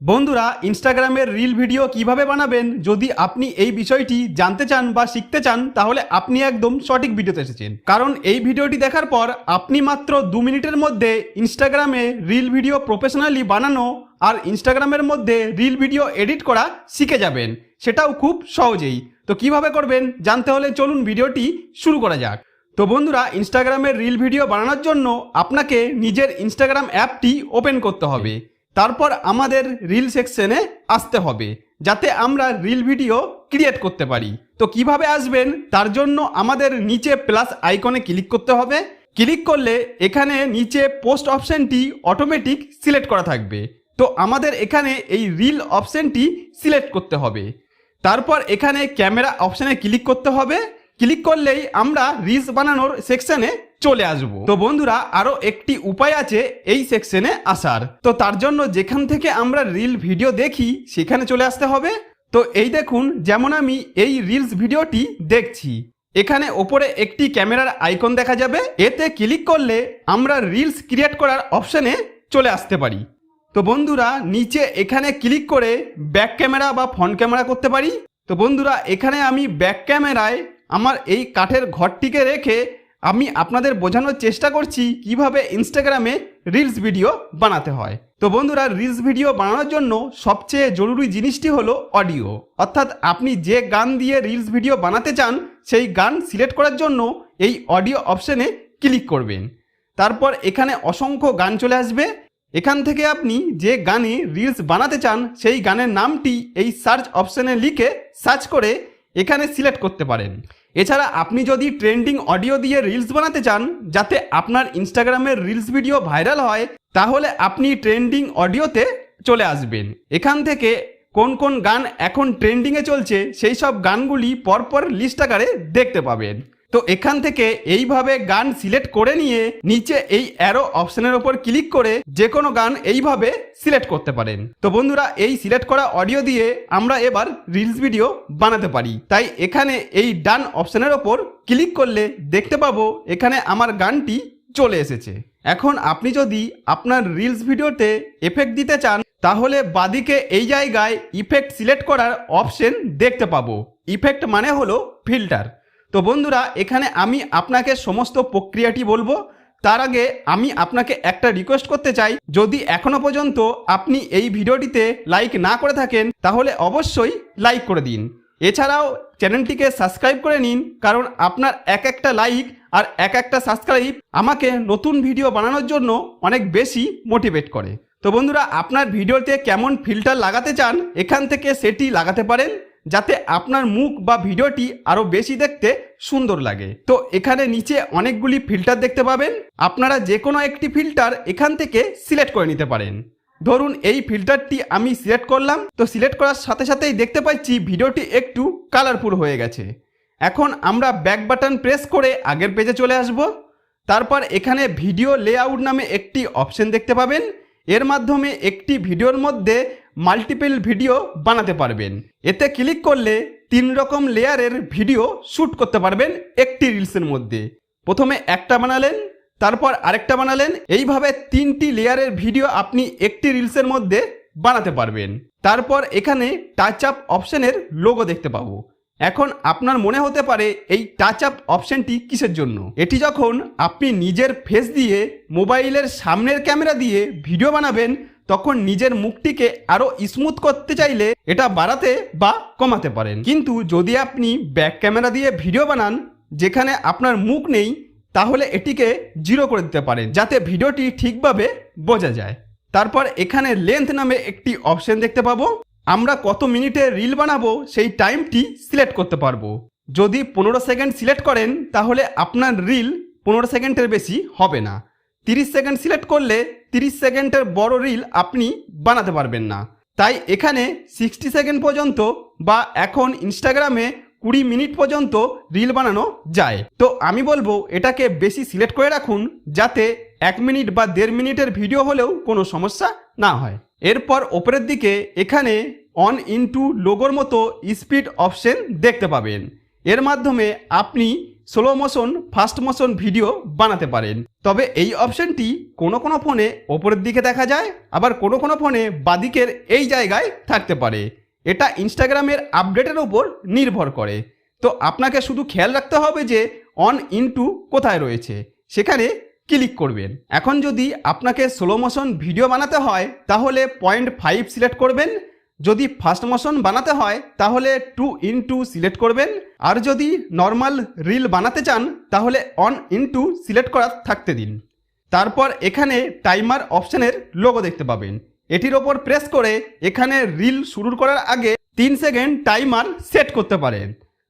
বন্ধুরা ইনস্টাগ্রামের reel video কীভাবে বানাবেন? যদি আপনি এই বিষয়টি জানতে চান বা শিখতে চান, তাহলে আপনি একদম সঠিক ভিডিওতে এসেছেন। কারণ এই ভিডিওটি দেখার পর আপনি মাত্র দু মিনিটের মধ্যে ইনস্টাগ্রামে রিল ভিডিও প্রফেশনালি বানানো আর ইনস্টাগ্রামের মধ্যে রিল ভিডিও এডিট করা শিখে যাবেন। সেটাও খুব সহজেই। তো কীভাবে করবেন জানতে হলে চলুন ভিডিওটি শুরু করা যাক। তো বন্ধুরা ইনস্টাগ্রামের রিল ভিডিও বানানোর জন্য আপনাকে নিজের ইনস্টাগ্রাম অ্যাপটি ওপেন করতে হবে। তারপর আমাদের রিল সেকশনে আসতে হবে, যাতে আমরা রিল ভিডিও ক্রিয়েট করতে পারি। তো কীভাবে আসবেন? তার জন্য আমাদের নিচে প্লাস আইকনে ক্লিক করতে হবে। ক্লিক করলে এখানে নিচে পোস্ট অপশানটি অটোমেটিক সিলেক্ট করা থাকবে। তো আমাদের এখানে এই রিল অপশানটি সিলেক্ট করতে হবে। তারপর এখানে ক্যামেরা অপশানে ক্লিক করতে হবে। ক্লিক করলেই আমরা রিলস বানানোর সেকশনে চলে আসব। তো বন্ধুরা আরও একটি উপায় আছে এই সেকশনে আসার। তো তার জন্য যেখান থেকে আমরা রিল ভিডিও দেখি, সেখানে চলে আসতে হবে। তো এই দেখুন, যেমন আমি এই রিলস ভিডিওটি দেখছি। এখানে ওপরে একটি ক্যামেরার আইকন দেখা যাবে। এতে ক্লিক করলে আমরা রিলস ক্রিয়েট করার অপশানে চলে আসতে পারি। তো বন্ধুরা, নিচে এখানে ক্লিক করে ব্যাক ক্যামেরা বা ফ্রন্ট ক্যামেরা করতে পারি। তো বন্ধুরা, এখানে আমি ব্যাক ক্যামেরায় আমার এই কাঠের ঘরটিকে রেখে আমি আপনাদের বোঝানোর চেষ্টা করছি কীভাবে ইনস্টাগ্রামে রিলস ভিডিও বানাতে হয়। তো বন্ধুরা রিলস ভিডিও বানানোর জন্য সবচেয়ে জরুরি জিনিসটি হলো অডিও অর্থাৎ আপনি যে গান দিয়ে রিলস ভিডিও বানাতে চান, সেই গান সিলেক্ট করার জন্য এই অডিও অপশনে ক্লিক করবেন। তারপর এখানে অসংখ্য গান চলে আসবে। এখান থেকে আপনি যে গানে রিলস বানাতে চান, সেই গানের নামটি এই সার্চ অপশনে লিখে সার্চ করে এখানে সিলেক্ট করতে পারেন। এছাড়া আপনি যদি ট্রেন্ডিং অডিও দিয়ে রিলস বানাতে চান, যাতে আপনার ইনস্টাগ্রামের রিলস ভিডিও ভাইরাল হয়, তাহলে আপনি ট্রেন্ডিং অডিওতে চলে আসবেন। এখান থেকে কোন কোন গান এখন ট্রেন্ডিংয়ে চলছে, সেই সব গানগুলি পরপর লিস্ট আকারে দেখতে পাবেন। তো এখান থেকে এইভাবে গান সিলেক্ট করে নিয়ে নিচে এই অ্যারো অপশনের ওপর ক্লিক করে যে কোনো গান এইভাবে সিলেক্ট করতে পারেন। তো বন্ধুরা, এই সিলেক্ট করা অডিও দিয়ে আমরা এবার রিলস ভিডিও বানাতে পারি। তাই এখানে এই ডান অপশনের ওপর ক্লিক করলে দেখতে পাবো এখানে আমার গানটি চলে এসেছে। এখন আপনি যদি আপনার রিলস ভিডিওতে এফেক্ট দিতে চান, তাহলে বাদিকে এই জায়গায় ইফেক্ট সিলেক্ট করার অপশন দেখতে পাবো। ইফেক্ট মানে হলো ফিল্টার তো বন্ধুরা, এখানে আমি আপনাকে সমস্ত প্রক্রিয়াটি বলব। তার আগে আমি আপনাকে একটা রিকোয়েস্ট করতে চাই। যদি এখনও পর্যন্ত আপনি এই ভিডিওটিতে লাইক না করে থাকেন, তাহলে অবশ্যই লাইক করে দিন। এছাড়াও চ্যানেলটিকে সাবস্ক্রাইব করে নিন, কারণ আপনার এক একটা লাইক আর এক একটা সাবস্ক্রাইব আমাকে নতুন ভিডিও বানানোর জন্য অনেক বেশি মোটিভেট করে। তো বন্ধুরা, আপনার ভিডিওতে কেমন ফিল্টার লাগাতে চান, এখান থেকে সেটি লাগাতে পারেন। যাতে আপনার মুখ বা ভিডিওটি আরও বেশি দেখতে সুন্দর লাগে। তো এখানে নিচে অনেকগুলি ফিল্টার দেখতে পাবেন। আপনারা যে কোনো একটি ফিল্টার এখান থেকে সিলেক্ট করে নিতে পারেন। ধরুন, এই ফিল্টারটি আমি সিলেক্ট করলাম। তো সিলেক্ট করার সাথে সাথেই দেখতে পাচ্ছি ভিডিওটি একটু কালারফুল হয়ে গেছে। এখন আমরা ব্যাক বাটন প্রেস করে আগের পেজে চলে আসব। তারপর এখানে ভিডিও লেআউট নামে একটি অপশন দেখতে পাবেন। এর মাধ্যমে একটি ভিডিওর মধ্যে মাল্টিপল ভিডিও বানাতে পারবেন। এতে ক্লিক করলে তিন রকম লেয়ারের ভিডিও শ্যুট করতে পারবেন একটি রিলসের মধ্যে। প্রথমে একটা বানালেন, তারপর আরেকটা বানালেন। এইভাবে তিনটি লেয়ারের ভিডিও আপনি একটি রিলসের মধ্যে বানাতে পারবেন। তারপর এখানে টাচ আপ অপশানের লোগো দেখতে পাবো। এখন আপনার মনে হতে পারে এই টাচ আপ অপশানটি কিসের জন্য? এটি যখন আপনি নিজের ফেস দিয়ে মোবাইলের সামনের ক্যামেরা দিয়ে ভিডিও বানাবেন তখন নিজের মুখটিকে আরও স্মুথ করতে চাইলে এটা বাড়াতে বা কমাতে পারেন। কিন্তু যদি আপনি ব্যাক ক্যামেরা দিয়ে ভিডিও বানান, যেখানে আপনার মুখ নেই, তাহলে এটিকে জিরো করে দিতে পারেন, যাতে ভিডিওটি ঠিকভাবে বোঝা যায়। তারপর এখানে লেন্থ নামে একটি অপশন দেখতে পাবো। আমরা কত মিনিটে রিল বানাবো, সেই টাইমটি সিলেক্ট করতে পারব। যদি পনেরো সেকেন্ড সিলেক্ট করেন, তাহলে আপনার রিল পনেরো সেকেন্ডের বেশি হবে না। তিরিশ সেকেন্ড সিলেক্ট করলে তিরিশ সেকেন্ডের বড় রিল আপনি বানাতে পারবেন না। তাই এখানে সিক্সটি সেকেন্ড পর্যন্ত বা এখন ইনস্টাগ্রামে কুড়ি মিনিট পর্যন্ত রিল বানানো যায়। তো আমি বলব, এটাকে বেশি সিলেক্ট করে রাখুন যাতে এক মিনিট বা দেড় মিনিটের ভিডিও হলেও কোনো সমস্যা না হয়। এরপর ওপরের দিকে এখানে অন ইনটু লোগোর মতো স্পিড অপশন দেখতে পাবেন। এর মাধ্যমে আপনি slow motion fast motion video বানাতে পারেন। তবে এই অপশনটি কোনো কোনো ফোনে ওপরের দিকে দেখা যায়, আবার কোনো কোনো ফোনে বাদিকের এই জায়গায় থাকতে পারে। এটা ইনস্টাগ্রামের আপডেটের ওপর নির্ভর করে। তো আপনাকে শুধু খেয়াল রাখতে হবে যে অন ইনটু কোথায় রয়েছে। সেখানে ক্লিক করবেন। এখন যদি আপনাকে স্লো মোশন ভিডিও বানাতে হয়, তাহলে পয়েন্ট ফাইভ সিলেক্ট করবেন। যদি ফার্স্ট মোশন বানাতে হয়, তাহলে টু ইন টু সিলেক্ট করবেন। আর যদি নর্মাল রিল বানাতে চান, তাহলে অন ইন টু সিলেক্ট করা থাকতে দিন। তারপর এখানে টাইমার অপশানের লোগো দেখতে পাবেন। এটির ওপর প্রেস করে এখানে রিল শুরু করার আগে তিন সেকেন্ড টাইমার সেট করতে পারেন।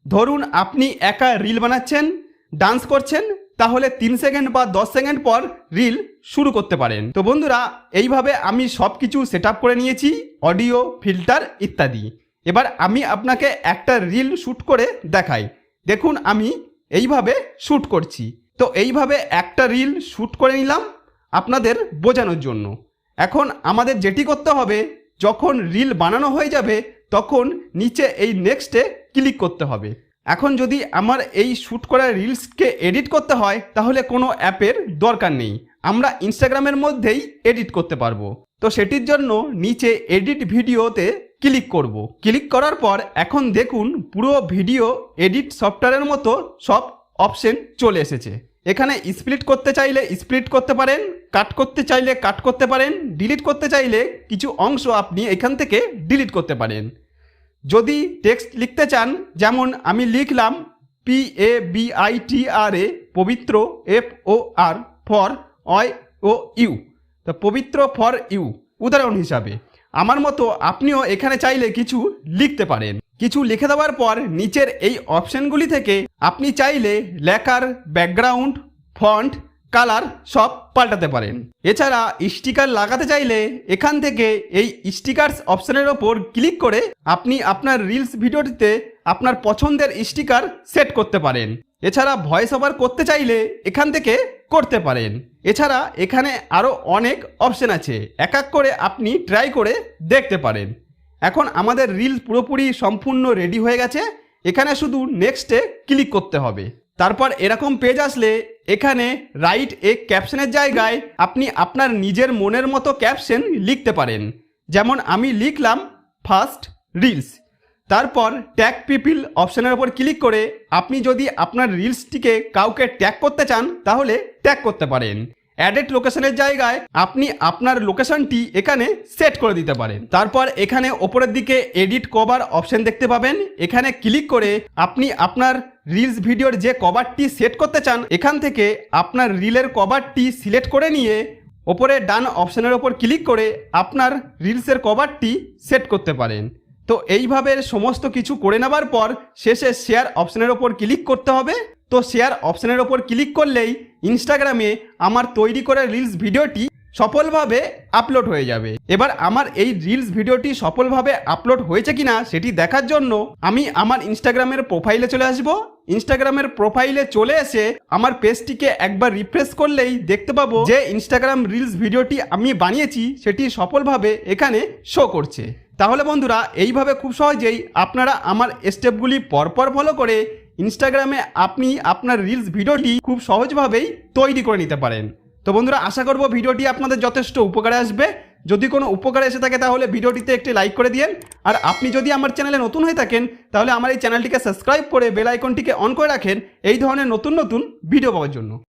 ধরুন আপনি একা রিল বানাচ্ছেন ডান্স করছেন তাহলে তিন সেকেন্ড বা দশ সেকেন্ড পর রিল শুরু করতে পারেন। তো বন্ধুরা, এইভাবে আমি সব কিছু সেট করে নিয়েছি অডিও ফিল্টার ইত্যাদি। এবার আমি আপনাকে একটা রিল শ্যুট করে দেখাই। দেখুন, আমি এইভাবে শ্যুট করছি। তো এইভাবে একটা রিল শ্যুট করে নিলাম আপনাদের বোঝানোর জন্য। এখন আমাদের যেটি করতে হবে, যখন রিল বানানো হয়ে যাবে, তখন নিচে এই নেক্সটে ক্লিক করতে হবে। এখন যদি আমার এই শ্যুট করা রিলসকে এডিট করতে হয়, তাহলে কোনো অ্যাপের দরকার নেই। আমরা ইনস্টাগ্রামের মধ্যেই এডিট করতে পারব। তো সেটির জন্য নিচে এডিট ভিডিওতে ক্লিক করব। ক্লিক করার পর এখন দেখুন পুরো ভিডিও এডিট সফটওয়্যারের মতো সব অপশন চলে এসেছে। এখানে স্প্লিট করতে চাইলে স্প্লিট করতে পারেন, কাট করতে চাইলে কাট করতে পারেন, ডিলিট করতে চাইলে কিছু অংশ আপনি এখান থেকে ডিলিট করতে পারেন। যদি টেক্সট লিখতে চান, যেমন আমি লিখলাম P A B I T R A Pabitra F O R for অয় ও ইউ তো পবিত্র ফর ইউ উদাহরণ হিসাবে। আমার মতো আপনিও এখানে চাইলে কিছু লিখতে পারেন। কিছু লিখে দেওয়ার পর নিচের এই অপশনগুলি থেকে আপনি চাইলে লেখার ব্যাকগ্রাউন্ড ফন্ট কালার সব পাল্টাতে পারেন এছাড়া স্টিকার লাগাতে চাইলে এখান থেকে এই স্টিকারস অপশনের ওপর ক্লিক করে আপনি আপনার রিলস ভিডিওটিতে আপনার পছন্দের স্টিকার সেট করতে পারেন। এছাড়া ভয়েস ওভার করতে চাইলে এখান থেকে করতে পারেন। এছাড়া এখানে আরও অনেক অপশন আছে। এক এক করে আপনি ট্রাই করে দেখতে পারেন। এখন আমাদের রিল পুরোপুরি সম্পূর্ণ রেডি হয়ে গেছে। এখানে শুধু নেক্সটে ক্লিক করতে হবে। তারপর এরকম পেজ আসলে এখানে রাইট এ ক্যাপশনের জায়গায় আপনি আপনার নিজের মনের মতো ক্যাপশন লিখতে পারেন। যেমন আমি লিখলাম ফার্স্ট রিলস তারপর ট্যাগ পিপিল অপশনের ওপর ক্লিক করে আপনি যদি আপনার রিলসটিকে কাউকে ট্যাগ করতে চান, তাহলে ট্যাগ করতে পারেন। অ্যাডেড লোকেশনের জায়গায় আপনি আপনার লোকেশনটি এখানে সেট করে দিতে পারেন। তারপর এখানে ওপরের দিকে এডিট কভার অপশন দেখতে পাবেন। এখানে ক্লিক করে আপনি আপনার রিলস ভিডিওর যে কভারটি সেট করতে চান, এখান থেকে আপনার রিলের কভারটি সিলেক্ট করে নিয়ে ওপরে ডান অপশানের ওপর ক্লিক করে আপনার রিলসের কভারটি সেট করতে পারেন। তো এইভাবে সমস্ত কিছু করে নেবার পর শেষে শেয়ার অপশানের ওপর ক্লিক করতে হবে। তো শেয়ার অপশানের ওপর ক্লিক করলেই ইনস্টাগ্রামে আমার তৈরি করা রিলস ভিডিওটি সফলভাবে আপলোড হয়ে যাবে। এবার আমার এই রিলস ভিডিওটি সফলভাবে আপলোড হয়েছে কিনা সেটি দেখার জন্য আমি আমার ইনস্টাগ্রামের প্রোফাইলে চলে আসব। ইনস্টাগ্রামের প্রোফাইলে চলে এসে আমার পেজটিকে একবার রিফ্রেশ করলেই দেখতে পাবো যে ইনস্টাগ্রাম রিলস ভিডিওটি আমি বানিয়েছি, সেটি সফলভাবে এখানে শো করছে। তাহলে বন্ধুরা, এইভাবে খুব সহজেই আপনারা আমার স্টেপগুলি পরপর ফলো করে ইনস্টাগ্রামে আপনি আপনার রিলস ভিডিওটি খুব সহজভাবেই তৈরি করে নিতে পারেন। তো বন্ধুরা, আশা করব ভিডিওটি আপনাদের যথেষ্ট উপকারে আসবে। যদি কোনো উপকার এসে থাকে তাহলে ভিডিওটিতে একটি লাইক করে দিন আর আপনি যদি আমার চ্যানেলে নতুন হয়ে থাকেন, তাহলে আমার এই চ্যানেলটিকে সাবস্ক্রাইব করে বেল আইকনটিকে অন করে রাখেন। এই ধরনের নতুন নতুন ভিডিও পাওয়ার জন্য।